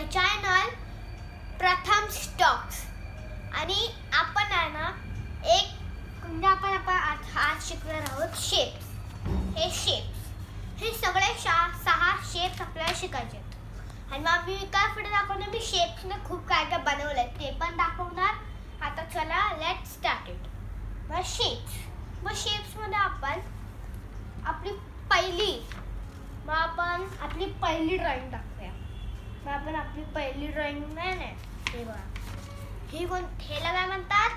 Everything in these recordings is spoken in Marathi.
माय चॅनल प्रथम स्टॉक्स आणि आपण आहे ना एक म्हणजे आपण आपण आज आज शिकणार आहोत शेप्स हे शेप्स हे सगळे शा सहा शेप्स आपल्याला शिकायचे आहेत. आणि मग मी काय पुढे दाखवणार? मी शेप्सने खूप काय काय बनवलंय ते पण दाखवणार. आता चला लेट स्टार्ट इट मग शेप्स मग शेप्समध्ये आपण आपली पहिली मग आपण आपली पहिली ड्रॉइंग टाकूया मग आपण आपली पहिली ड्रॉइंग नाही ना हे बघा. ही कोण? ह्याला काय म्हणतात?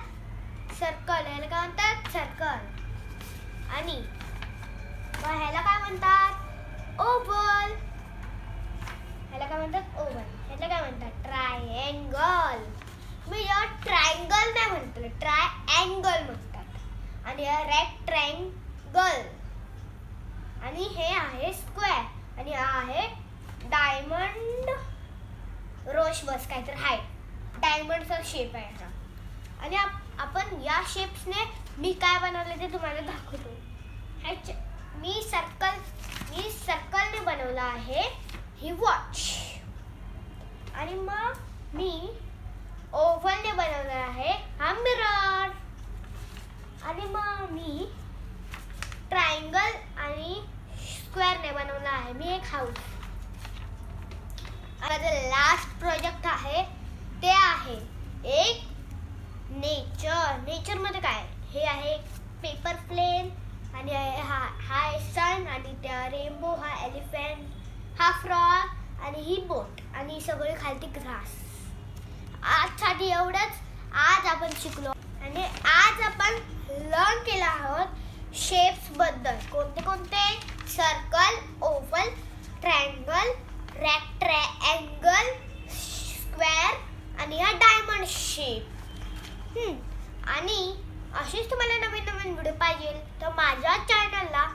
सर्कल ह्याला काय म्हणतात? सर्कल आणि मग ह्याला काय म्हणतात? ओबल ह्याला काय म्हणतात? ओव्हल ह्याला काय म्हणतात? ट्रायंगल मी जेव्हा ट्रायंगल नाही म्हणतो ट्राय अँगल म्हणतात. आणि रेक्ट्रँगल आणि हे आहे स्क्वेअर आणि हा आहे डायमंड रोश बस काहीतरी हाय. डायमंडचा शेप आहे हा. आणि आप- आपण या शेप्सने मी काय बनवलं ते तुम्हाला दाखवतो. ह्याच्या मी सर्कल मी सर्कलने बनवलं आहे ही वॉच आणि मग मी ओव्हलने बनवलं आहे हा मिरर आणि मग मी ट्रायंगल आणि स्क्वेअरने बनवला आहे. मी एक हाऊस माझं लास्ट प्रोजेक्ट आहे ते आहे एक नेचर नेचरमध्ये काय हे आहे पेपर प्लेन आणि हा हा सन आणि त्या रेनबो हा एलिफंट हा फ्रॉग आणि ही बोट आणि सगळे खालती ग्रास आजसाठी एवढंच. आज आपण शिकलो. आणि आज आपण लर्न केला आहोत शेप्सबद्दल. कोणते कोणते? Circle oval triangle rectangle square आणि हा डायमंड शेप आणि अशीच तुम्हाला नवीन नवीन व्हिडिओ पाहिजे तर माझ्या चॅनलला